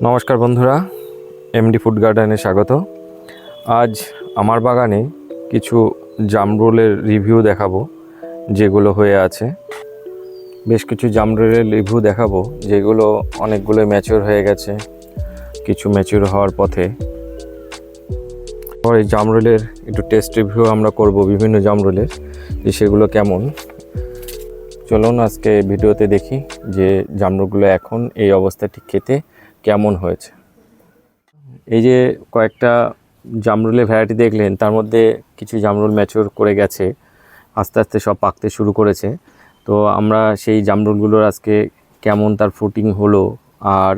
নমস্কার বন্ধুরা MD food গার্ডেনে স্বাগত। আজ আমার বাগানে কিছু জামরুলের রিভিউ দেখাবো, যেগুলো হয়ে আছে। বেশ কিছু জামরুলের রিভিউ দেখাবো, যেগুলো অনেকগুলো ম্যাচিওর হয়ে গেছে, কিছু ম্যাচিওর হওয়ার পথে। পরে জামরুলের একটু টেস্ট রিভিউ আমরা করব, বিভিন্ন জামরুলের, যে সেগুলো কেমন। চলুন আজকে ভিডিওতে দেখি যে জামরুলগুলো এখন এই অবস্থা ঠিক খেতে কেমন হয়েছে? এই যে কয়েকটা জামরুলের ভ্যারাইটি দেখলেন, তার মধ্যে কিছু জামরুল ম্যাচিওর করে গেছে, আস্তে আস্তে সব পাকতে শুরু করেছে। তো আমরা সেই জামরুলগুলোর আজকে কেমন তার ফুটিং হলো আর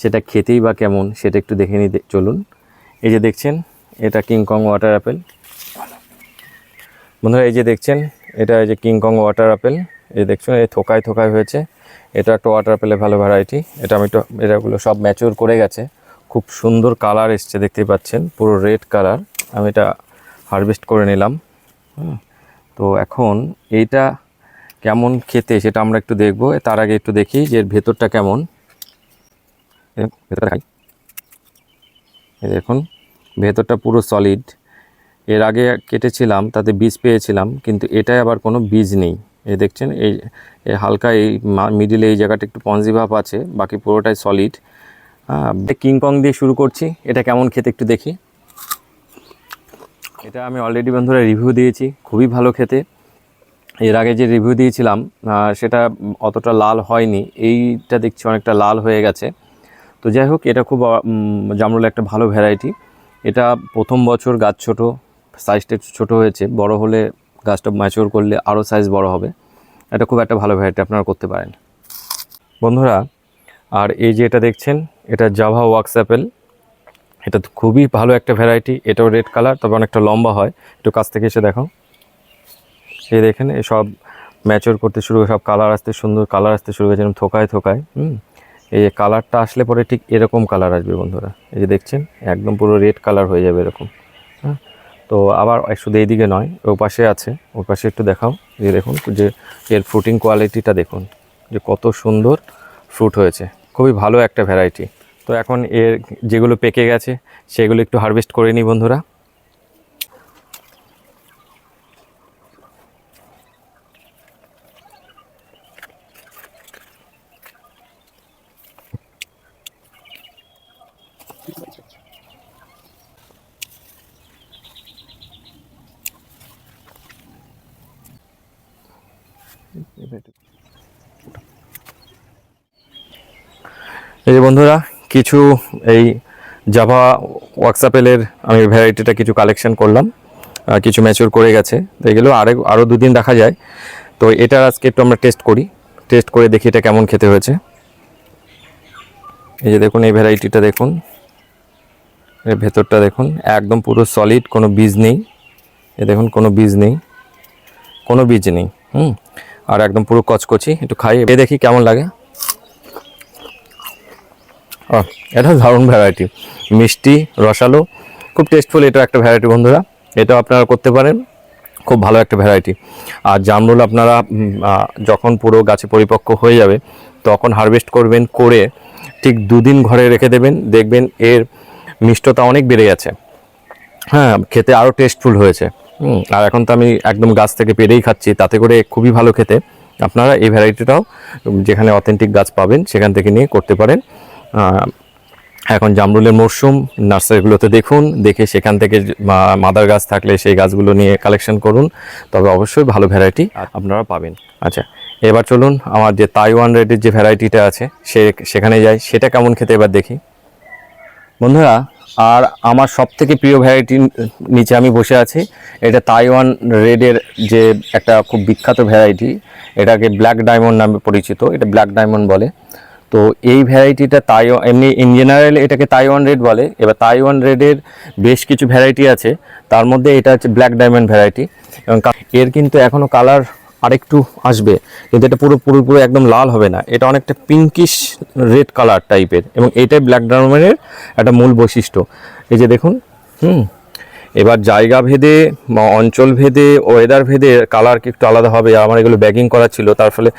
সেটা খেতেই বা কেমন সেটা একটু দেখে নিই চলুন। এই যে দেখছেন, এটা কিংকং ওয়াটার অ্যাপেল বন্ধুরা, এই যে দেখছেন, এটা এই যে কিংকং ওয়াটার অ্যাপেল এই দেখছেন এই থোকায় থোকায় হয়েছে। এটা একটা ওয়াটার পেলে ভালো ভ্যারাইটি এটা আমি এটাগুলো সব ম্যাচিওর করে গেছে। খুব সুন্দর কালার এসছে, দেখতেই পাচ্ছেন। পুরো রেড কালার আমি এটা হারভেস্ট করে নিলাম। তো এখন এইটা কেমন খেতে, সেটা আমরা একটু দেখব। তার আগে একটু দেখি যে ভেতরটা কেমন। ভেতরটা দেখুন, ভেতরটা পুরো সলিড এর আগে কেটেছিলাম, তাতে বীজ পেয়েছিলাম, কিন্তু এটায় আবার কোনো বীজ নেই। এই দেখছেন, এই হালকা এই মিডিলে এই জায়গাটা একটু পঞ্জি ভাব আছে, বাকি পুরোটাই সলিড কিংকং দিয়ে শুরু করছি, এটা কেমন খেতে একটু দেখি। এটা আমি অলরেডি বন্ধুরা রিভিউ দিয়েছি, খুবই ভালো খেতে। এর আগে যে রিভিউ দিয়েছিলাম সেটা অতটা লাল হয়নি, এইটা দেখছি অনেকটা লাল হয়ে গেছে। তো যাই হোক, এটা খুব জামরুল একটা ভালো ভ্যারাইটি এটা প্রথম বছর গাছ ছোট সাইজটা ছোটো হয়েছে, বড় হলে গাছটা ম্যাচিওর করলে আরও সাইজ বড় হবে। এটা খুব একটা ভালো ভ্যারাইটি আপনারা করতে পারেন। বন্ধুরা, আর এই যে এটা দেখছেন, এটা জাভা ওয়াক্স অ্যাপেল এটা খুবই ভালো একটা ভ্যারাইটি এটাও রেড কালার তবে অনেকটা লম্বা হয়। একটু কাছ থেকে এসে দেখো। এই দেখেন সব ম্যাচিওর করতে শুরু, সব কালার আসতে সুন্দর কালার আসতে শুরু এরকম থোকায় থোকায়, হুম? এই যে কালারটা আসলে পরে ঠিক এরকম কালার আসবে বন্ধুরা। এই যে দেখছেন, একদম পুরো রেড কালার হয়ে যাবে এরকম। তো আবার শুধু এইদিকে নয়, ও পাশে আছে। ওর পাশে একটু দেখাও। যে দেখুন যে এর ফ্রুটিং কোয়ালিটিটা দেখুন, যে কত সুন্দর ফ্রুট হয়েছে। খুবই ভালো একটা ভ্যারাইটি তো এখন এর যেগুলো পেকে গেছে, সেগুলো একটু হারভেস্ট করে নিই বন্ধুরা। এই যে বন্ধুরা, কিছু এই জাভা ওয়ার্কসাপেলের আমি ভ্যারাইটিটা কিছু কালেকশন করলাম কিছু ম্যাচিওর করে গেছে। তো এগুলো আরে আরও দুদিন দেখা যায়। তো এটার আজকে একটু আমরা টেস্ট করি। টেস্ট করে দেখি এটা কেমন খেতে হয়েছে। এই যে দেখুন, এই ভ্যারাইটিটা দেখুন। এর ভেতরটা দেখুন, একদম পুরো সলিড কোনো বীজ নেই। এ দেখুন, কোনো বীজ নেই। কোনো বীজ নেই, হুম? আর একদম পুরো কচকচি, একটু খাই, এ দেখি কেমন লাগে। এটা দারুণ ভ্যারাইটি মিষ্টি, রসালো, খুব টেস্টফুল এটা একটা ভ্যারাইটি বন্ধুরা। এটাও আপনারা করতে পারেন। খুব ভালো একটা ভ্যারাইটি আর জামরুল আপনারা যখন পুরো গাছে পরিপক্ক হয়ে যাবে, তখন হারভেস্ট করবেন, করে ঠিক দুদিন ঘরে রেখে দেবেন। দেখবেন এর মিষ্টতা অনেক বেড়ে গেছে। হ্যাঁ খেতে আরও টেস্টফুল হয়েছে। আর এখন তো আমি একদম গাছ থেকে পেরেই খাচ্ছি, তাতে করে খুবই ভালো খেতে। আপনারা এই ভ্যারাইটিটাও যেখানে অথেন্টিক গাছ পাবেন, সেখান থেকে নিয়ে করতে পারেন। এখন জামরুলের মরশুম, নার্সারিগুলোতে দেখুন, দেখে সেখান থেকে মাদার গাছ থাকলে সেই গাছগুলো নিয়ে কালেকশন করুন। তবে অবশ্যই ভালো ভ্যারাইটি আপনারা পাবেন। আচ্ছা এবার চলুন আমার যে তাইওয়ান রেডের যে ভ্যারাইটিটা আছে, সে সেখানে যাই। সেটা কেমন খেতে এবার দেখি। বন্ধুরা, আর আমার সব থেকে প্রিয় ভ্যারাইটির নিচে আমি বসে আছি। এটা তাইওয়ান রেডের যে একটা খুব বিখ্যাত ভ্যারাইটি এটাকে ব্ল্যাক ডায়মন্ড নামে পরিচিত। এটা ব্ল্যাক ডায়মন্ড বলে। তো এই ভ্যারাইটিটা তাইওয়ান এমনি ইন জেনারেল এটাকে তাইওয়ান রেড বলে। এবার তাইওয়ান রেডের বেশ কিছু ভ্যারাইটি আছে। তার মধ্যে এটা হচ্ছে ব্ল্যাক ডায়মন্ড ভ্যারাইটি। এবং এর কিন্তু এখনও কালার আরেকটু আসবে। কিন্তু এটা পুরো পুরোপুরি একদম লাল হবে না। এটা অনেকটা পিঙ্কিশ রেড কালার টাইপের এবং এটাই ব্ল্যাক ডায়মন্ডের একটা মূল বৈশিষ্ট্য। এই যে দেখুন, হুম এবার জায়গা ভেদে বা অঞ্চল ভেদে ওয়েদার ভেদে কালার একটু আলাদা হবে। আমার এগুলো ব্যাগিং করা ছিল, তার ফলে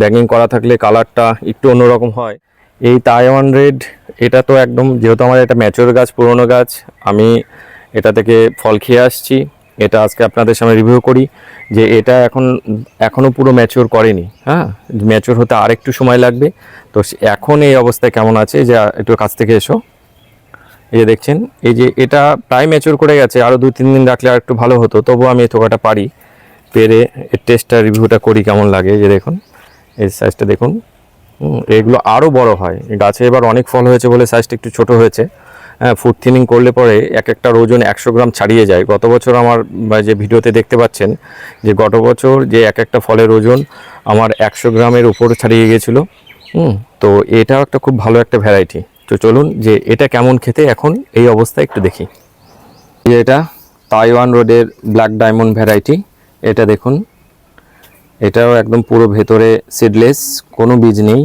ব্যাগিং করা থাকলে কালারটা একটু অন্যরকম হয়। এই তাইওয়ান রেড এটা তো একদম যেহেতু আমার এটা ম্যাচোর গাছ, পুরনো গাছ, আমি এটা থেকে ফল খেয়ে আসছি। এটা আজকে আপনাদের সামনে রিভিউ করি যে এটা এখন এখনও পুরো ম্যাচিওর করেনি। হ্যাঁ ম্যাচিওর হতে আরেকটু সময় লাগবে। তো এখন এই অবস্থায় কেমন আছে? যে একটু কাছ থেকে এসো। এই যে দেখছেন, এই যে এটা প্রায় ম্যাচিওর করে গেছে আরও দু তিন দিন রাখলে আর একটু ভালো হতো, তবুও আমি এই থোকাটা পারি। পেরে এর টেস্টটা রিভিউটা করি কেমন লাগে যে দেখুন, এই সাইজটা দেখুন। এগুলো আরও বড় হয়। গাছে এবার অনেক ফল হয়েছে বলে সাইজটা একটু ছোট হয়েছে। হ্যাঁ ফুড থিনিং করলে পরে এক একটা ওজন একশো গ্রাম ছাড়িয়ে যায়। গত বছর আমার যে ভিডিওতে দেখতে পাচ্ছেন, যে গত বছর যে এক একটা ফলের ওজন আমার একশো গ্রামের উপর ছাড়িয়ে গিয়েছিল হুম, তো এটাও একটা খুব ভালো একটা ভ্যারাইটি তো চলুন যে এটা কেমন খেতে, এখন এই অবস্থায় একটু দেখি। যে এটা তাইওয়ান রোডের ব্ল্যাক ডায়মন্ড ভ্যারাইটি। এটা দেখুন, এটাও একদম পুরো ভেতরে সিডলেস কোনো বীজ নেই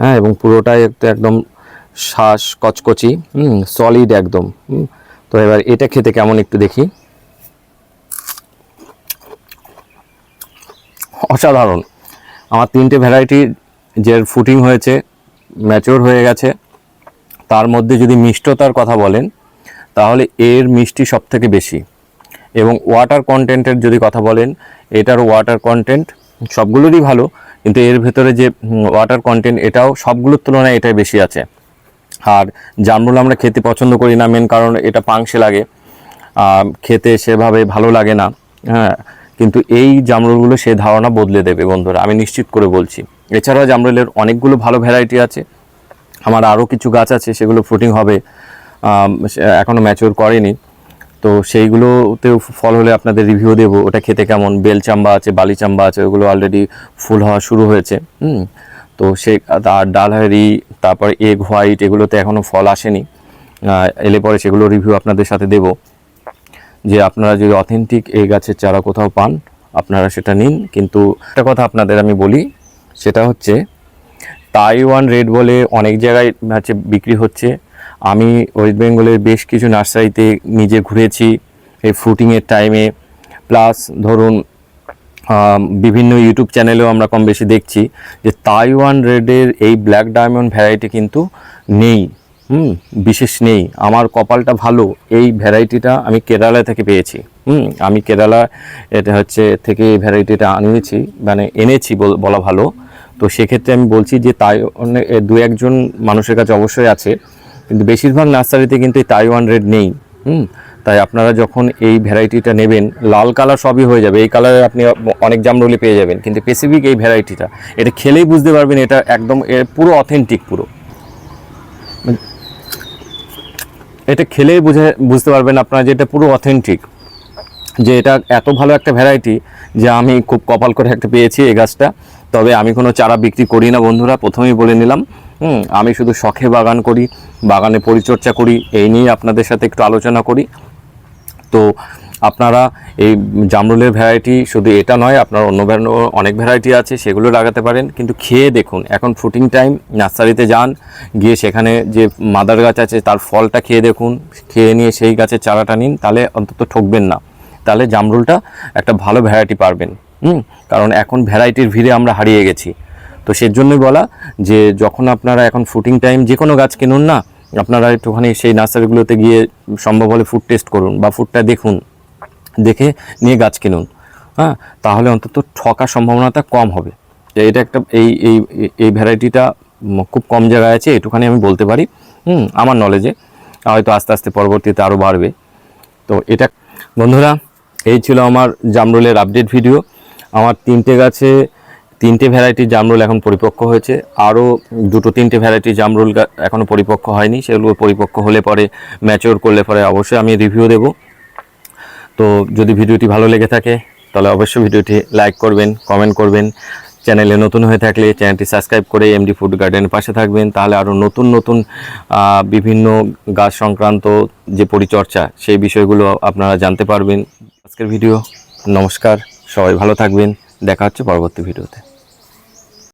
হ্যাঁ এবং পুরোটাই একদম শ্বাস কচকচি, হুম সলিড একদম তো এবার এটা খেতে কেমন একটু দেখি। অসাধারণ। আমার তিনটে ভ্যারাইটি যে ফুটিং হয়েছে ম্যাচিওর হয়ে গেছে তার মধ্যে যদি মিষ্টতার কথা বলেন, তাহলে এর মিষ্টি সব থেকে বেশি। এবং ওয়াটার কন্টেন্টের যদি কথা বলেন, এটার ওয়াটার কন্টেন্ট সবগুলোরই ভালো, কিন্তু এর ভেতরে যে ওয়াটার কন্টেন্ট এটাও সবগুলোর তুলনায় এটাই বেশি আছে। আর জামরুল আমরা খেতে পছন্দ করি না মেন কারণ এটা পাংশে লাগে। খেতে সেভাবে ভালো লাগে না হ্যাঁ কিন্তু এই জামরুলগুলো সে ধারণা বদলে দেবে বন্ধুরা, আমি নিশ্চিত করে বলছি। এছাড়াও জামরুলের অনেকগুলো ভালো ভ্যারাইটি আছে। আমার আরও কিছু গাছ আছে, সেগুলো ফ্রুটিং হবে। এখনও ম্যাচিওর করেনি। তো সেইগুলোতেও ফল হলে আপনাদের রিভিউ দেব, ওটা খেতে কেমন। বেল চাম্বা আছে, বালি চাম্বা আছে, ওগুলো অলরেডি ফুল হওয়া শুরু হয়েছে তো সে, আর ডালহারি, তারপর এগ হোয়াইট এগুলোতে এখনও ফল আসেনি। এলে পরে সেগুলো রিভিউ আপনাদের সাথে দেব। যে আপনারা যদি অথেন্টিক এই গাছের চারা কোথাও পান, আপনারা সেটা নিন। কিন্তু একটা কথা আপনাদের আমি বলি, সেটা হচ্ছে তাইওয়ান রেড বলে অনেক জায়গায় হচ্ছে বিক্রি হচ্ছে। আমি ওয়েস্ট বেঙ্গলের বেশ কিছু নার্সারিতে নিজে ঘুরেছি এই ফ্রুটিংয়ের টাইমে। প্লাস ধরুন বিভিন্ন ইউটিউব চ্যানেলেও আমরা কম বেশি দেখছি যে তাইওয়ান রেডের এই ব্ল্যাক ডায়মন্ড ভ্যারাইটি কিন্তু নেই। হুম, বিশেষ নেই। আমার কপালটা ভালো, এই ভ্যারাইটিটা আমি কেরালা থেকে পেয়েছি। হুম, আমি কেরালা, এটা হচ্ছে থেকে এই ভ্যারাইটিটা আনিয়েছি মানে এনেছি বল- বলা ভালো। তো সেক্ষেত্রে আমি বলছি যে তাই দু একজন মানুষের কাছে অবশ্যই আছে। কিন্তু বেশিরভাগ নার্সারিতে কিন্তু এই তাইওয়ান রেড নেই। হুম? তাই আপনারা যখন এই ভ্যারাইটিটা নেবেন, লাল কালার সবই হয়ে যাবে। এই কালারে আপনি অনেক জামরুলি পেয়ে যাবেন। কিন্তু স্পেসিফিক এই ভ্যারাইটিটা, এটা খেলেই বুঝতে পারবেন এটা একদম পুরো অথেন্টিক পুরো। এটা খেলেই বুঝে, বুঝতে পারবেন আপনারা যে এটা পুরো অথেন্টিক যে এটা এত ভালো একটা ভ্যারাইটি যে আমি খুব কপাল করে একটা পেয়েছি এই গাছটা। তবে আমি কোনো চারা বিক্রি করি না বন্ধুরা, প্রথমেই বলে নিলাম। হুম, আমি শুধু শখে বাগান করি, বাগানে পরিচর্যা করি, এই নিয়ে আপনাদের সাথে একটু আলোচনা করি। তো আপনারা এই জামরুলের ভ্যারাইটি শুধু এটা নয়, আপনার অন্য অনেক ভ্যারাইটি আছে, সেগুলো লাগাতে পারেন। কিন্তু খেয়ে দেখুন, এখন ফ্রুটিং টাইম নার্সারিতে যান, গিয়ে সেখানে যে মাদার গাছ আছে, তার ফলটা খেয়ে দেখুন, খেয়ে নিয়ে সেই গাছের চারাটা নিন, তাহলে অন্তত ঠকবেন না। তাহলে জামরুলটা একটা ভালো ভ্যারাইটি পারবেন। হুম, কারণ এখন ভ্যারাইটির ভিড়ে আমরা হারিয়ে গেছি। তো সেজন্যই বলা যে যখন আপনারা এখন ফুটিং টাইম যে কোনো গাছ কিনুন না, আপনারা একটুখানি সেই নার্সারিগুলোতে গিয়ে সম্ভব হলে ফুড টেস্ট করুন বা ফুডটা দেখুন, দেখে নিয়ে গাছ কিনুন। হ্যাঁ তাহলে অন্তত ঠকার সম্ভাবনাটা কম হবে। এটা একটা এই এই এই ভ্যারাইটিটা খুব কম জায়গায় আছে, এটুখানি আমি বলতে পারি। হুম, আমার নলেজে হয়তো আস্তে আস্তে পরবর্তীতে আরও বাড়বে। তো এটা, বন্ধুরা, এই ছিল আমার জামরুলের আপডেট ভিডিও আমার তিনটে গাছে তিনটে ভ্যারাইটির জামরুল এখন পরিপক্ক হয়েছে। আরও দুটো তিনটে ভ্যারাইটি জামরুল এখনও পরিপক্ক হয়নি। সেগুলো পরিপক্ক হলে পরে ম্যাচিওর করলে পরে অবশ্যই আমি রিভিউ দেবো। তো যদি ভিডিওটি ভালো লেগে থাকে, তাহলে অবশ্যই ভিডিওটি লাইক করবেন কমেন্ট করবেন। চ্যানেলে নতুন হয়ে থাকলে চ্যানেলটি সাবস্ক্রাইব করে এমডি ফুড গার্ডেনের পাশে থাকবেন। তাহলে আরও নতুন নতুন বিভিন্ন গাছ সংক্রান্ত যে পরিচর্চা সেই বিষয়গুলো আপনারা জানতে পারবেন। আজকের ভিডিও নমস্কার। সবাই ভালো থাকবেন। দেখা হচ্ছে পরবর্তী ভিডিওতে।